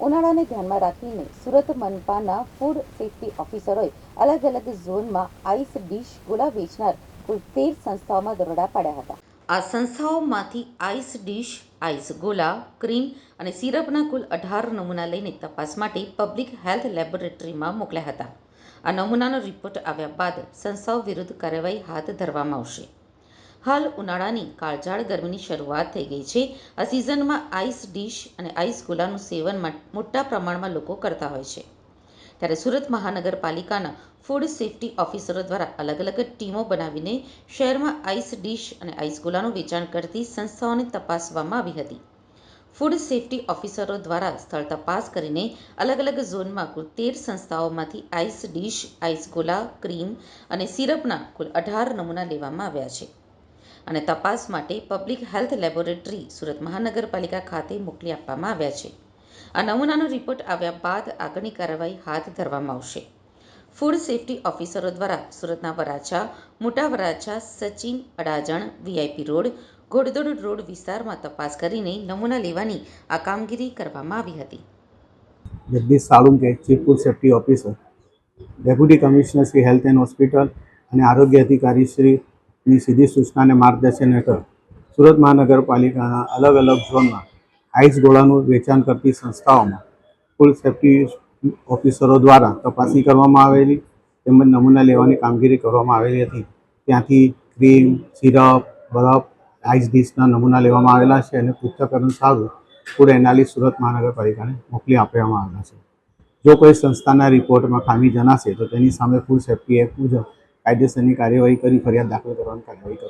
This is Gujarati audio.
ઉનાળાને ધ્યાનમાં રાખીને સુરત મનપાના ફૂડ સેફ્ટી ઓફિસરોએ અલગ અલગ ઝોનમાં આઈસ ડીશ ગોળા વેચનાર કુલ તેર સંસ્થાઓમાં દરોડા પાડ્યા હતા. આ સંસ્થાઓમાંથી ice dish ice gola cream અને સિરપના કુલ અઢાર નમૂના લઈને તપાસ માટે પબ્લિક હેલ્થ લેબોરેટરીમાં મોકલ્યા હતા. આ નમૂનાનો રિપોર્ટ આવ્યા બાદ સંસ્થાઓ વિરુદ્ધ કાર્યવાહી હાથ ધરવામાં આવશે. હાલ ઉનાળાની કાળઝાળ ગરમીની શરૂઆત થઈ ગઈ છે. આ સિઝનમાં આઈસ ડીશ અને આઈસ ગોલાનું સેવન મોટા પ્રમાણમાં લોકો કરતા હોય છે. ત્યારે સુરત મહાનગરપાલિકાના ફૂડ સેફ્ટી ઓફિસરો દ્વારા અલગ અલગ ટીમો બનાવીને શહેરમાં આઈસ ડીશ અને આઈસ ગોલાનું વેચાણ કરતી સંસ્થાઓને તપાસવામાં આવી હતી. ફૂડ સેફ્ટી ઓફિસરો દ્વારા સ્થળ તપાસ કરીને અલગ અલગ ઝોનમાં કુલ તેર સંસ્થાઓમાંથી ice dish, ice gola cream અને સિરપના કુલ અઢાર નમૂના લેવામાં આવ્યા છે. અને તપાસ માટે પબ્લિક હેલ્થ લેબોરેટરી સુરત મહાનગરપાલિકા ખાતે મોકલી આપવામાં આવ્યા છે. આ નમૂનાનો રિપોર્ટ આવ્યા બાદ આગળની કાર્યવાહી હાથ ધરવામાં આવશે. ફૂડ સેફ્ટી ઓફિસરો દ્વારા સુરતના Varachha, Mota Varachha, Sachin Adajan, VIP road, Ghod Dod road વિસ્તારમાં તપાસ કરીને નમૂના લેવાની આ કામગીરી કરવામાં આવી હતી. Jagdish Salunke chief food safety officer, deputy commissioner Shri health and hospital અને આરોગ્ય અધિકારી શ્રીની સીધી સૂચનાને માર્ગદર્શન હેઠળ સુરત મહાનગરપાલિકાના અલગ અલગ ઝોનમાં આઈસ ગોળાનું વેચાણ કરતી સંસ્થાઓમાં ફૂડ સેફ્ટી ઓફિસરો દ્વારા તપાસણી કરવામાં આવેલી તેમજ નમૂના લેવાની કામગીરી કરવામાં આવેલી હતી. ત્યાંથી ક્રીમ, સિરપ, બરફ, આઈસ ડીશના નમૂના લેવામાં આવેલા છે અને પૃથ્થકરણ સારું ફૂડ એનાલિસ્ટ સુરત મહાનગરપાલિકાને મોકલી આપવામાં આવેલા છે. જો કોઈ સંસ્થાના રિપોર્ટમાં ખામી જણાશે તો તેની સામે ફૂડ સેફ્ટી એક્ટ મુજબ કાયદેસરની કાર્યવાહી કરી ફરિયાદ દાખલ કરવાની કાર્યવાહી